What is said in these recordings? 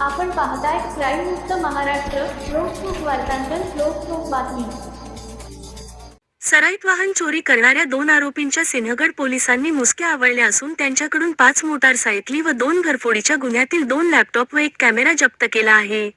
आपण पाहताय क्राईम मुक्त महाराष्ट्र लोकसुख वार्तांकन लोकसुख बातमी. सराईत वाहन चोरी करणाऱ्या दोन आरोपींच्या सिंहगड पोलिसांनी मुसक्या आवळल्या असून त्यांच्याकडून पाच मोटारसायकली व दोन घरफोडीच्या गुन्ह्यातील दोन लॅपटॉप व एक कॅमेरा जप्त केला आहे.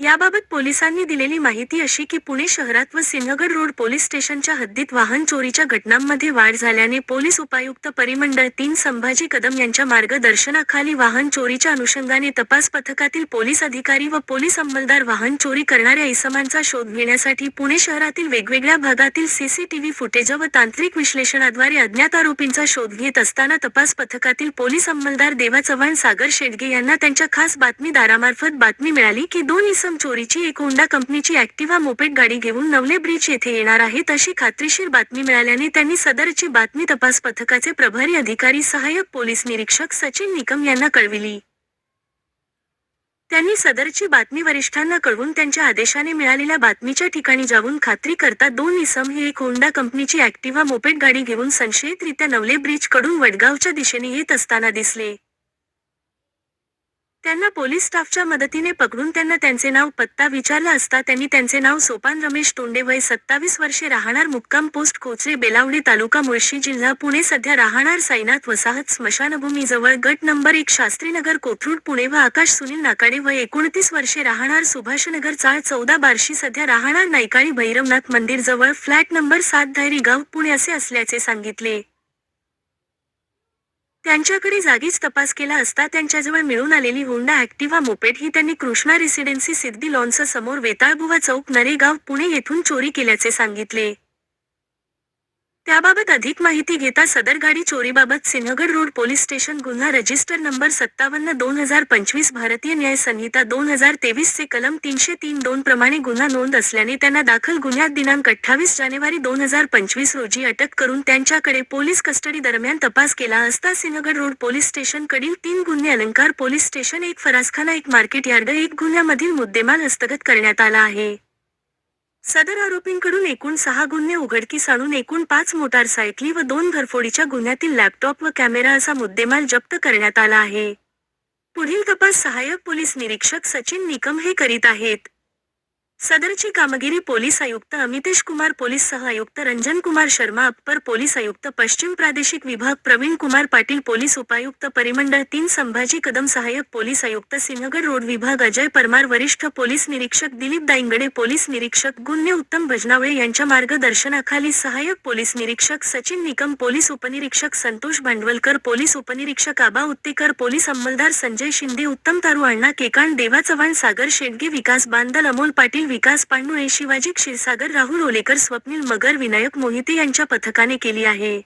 याबाबत पोलिसांनी दिलेली माहिती अशी की पुणे शहरात व सिंहगड रोड पोलीस स्टेशनच्या हद्दीत वाहन चोरीच्या घटनांमध्ये वाढ झाल्याने पोलीस उपायुक्त परिमंडळ तीन संभाजी कदम यांच्या मार्गदर्शनाखाली वाहन चोरीच्या अनुषंगाने तपास पथकातील पोलीस अधिकारी व पोलीस अंमलदार वाहन चोरी करणाऱ्या इसमांचा शोध घेण्यासाठी पुणे शहरातील वेगवेगळ्या भागातील सीसीटीव्ही फुटेज व तांत्रिक विश्लेषणाद्वारे अज्ञात आरोपींचा शोध घेत असताना तपास पथकातील पोलीस अंमलदार देवा चव्हाण सागर शेडगे यांना त्यांच्या खास बातमीदारामार्फत बातमी मिळाली की दोन इसम चोरीची एक होंडा कंपनीची ऍक्टिव्हा मोपेट गाडी घेऊन नवले ब्रिज येथे येणार आहेत अशी खात्रीशीर बातमी मिळाल्याने त्यांनी सदरची बातमी तपास पथकाचे प्रभारी अधिकारी सहाय्यक पोलीस निरीक्षक सचिन निकम यांना कळविली. त्यांनी सदरची बातमी वरिष्ठांना कळवून त्यांच्या आदेशाने मिळालेल्या बातमीच्या ठिकाणी जाऊन खात्री करता दोन इसम हे एक होंडा कंपनीची ऍक्टिव्हा मोपेट गाडी घेऊन संशयितरित्या नवले ब्रिजकडून वडगावच्या दिशेने येत असताना दिसले. त्यांना पोलीस स्टाफच्या मदतीने पकडून त्यांना त्यांचे नाव पत्ता विचारला असता त्यांनी त्यांचे नाव सोपान रमेश तोंडे वय सत्तावीस वर्षे राहणार मुक्काम पोस्ट कोचरे बेलावडी तालुका मुळशी जिल्हा पुणे. सध्या राहणार साईनाथ वसाहत स्मशानभूमीजवळ गट नंबर एक शास्त्रीनगर कोथरूड पुणे व आकाश सुनील नाकाडे वय एकोणतीस वर्षे राहणार सुभाषनगर चाळ चौदा बार्शी सध्या राहणार नायकाळी भैरवनाथ मंदिर जवळ फ्लॅट नंबर सात धायरी गाव पुणे असे असल्याचे सांगितले. त्यांच्याकडे जागीच तपास केला असता त्यांच्याजवळ मिळून आलेली होंडा ऍक्टिव्हा मोपेट ही त्यांनी कृष्णा रेसिडेन्सी सिद्धी लॉन्स समोर वेताळबुवा चौक नरेगाव पुणे येथून चोरी केल्याचे सांगितले. त्याबाबत अधिक माहिती घेता सदर गाडी चोरीबाबत सिंहगड रोड पोलीस स्टेशन गुन्हा रजिस्टर नंबर सत्तावन्न दोन हजार पंचवीस भारतीय न्याय संहिता दोन हजार तेवीस चे कलम तीनशे तीन दोन प्रमाणे गुन्हा नोंद असल्याने त्यांना दाखल गुन्ह्यात दिनांक अठ्ठावीस जानेवारी दोन हजार पंचवीस रोजी अटक करून त्यांच्याकडे पोलीस कस्टडी दरम्यान तपास केला असता सिंहगड रोड पोलीस स्टेशन कडील तीन गुन्हे अलंकार पोलीस स्टेशन एक फरासखाना एक मार्केट यार्ड एक गुन्ह्यामधील मुद्देमाल हस्तगत करण्यात आला आहे. सदर आरोपींकडून एकूण सहा गुन्हे उघडकीस आणून एकूण पाच मोटारसायकली व दोन घरफोडीच्या गुन्ह्यातील लॅपटॉप व कॅमेरा असा मुद्देमाल जप्त करण्यात आला आहे. पुढील तपास सहाय्यक पोलीस निरीक्षक सचिन निकम हे करीत आहेत. सदरची कामगिरी पोलीस आयुक्त अमितेश कुमार पोलीस सह आयुक्त रंजन कुमार शर्मा अप्पर पोलीस आयुक्त पश्चिम प्रादेशिक विभाग प्रवीण कुमार पाटील पोलीस उपायुक्त परिमंडळ तीन संभाजी कदम सहाय्यक पोलीस आयुक्त सिंहगड रोड विभाग अजय परमार वरिष्ठ पोलीस निरीक्षक दिलीप दाईंगडे पोलीस निरीक्षक गुन्हे उत्तम भजनावळे यांच्या मार्गदर्शनाखाली सहाय्यक पोलीस निरीक्षक सचिन निकम पोलीस उपनिरीक्षक संतोष भांडवलकर पोलीस उपनिरीक्षक आबा उत्तेकर पोलीस अंमलदार संजय शिंदे उत्तम तारू अण्णा केकाण देवा चव्हाण सागर शेडगे विकास बांदल अमोल पाटील विकास पांडुळे शिवाजी क्षीरसागर राहुल ओलेकर स्वप्नील मगर विनायक मोहिते यांच्या पथकाने केली आहे.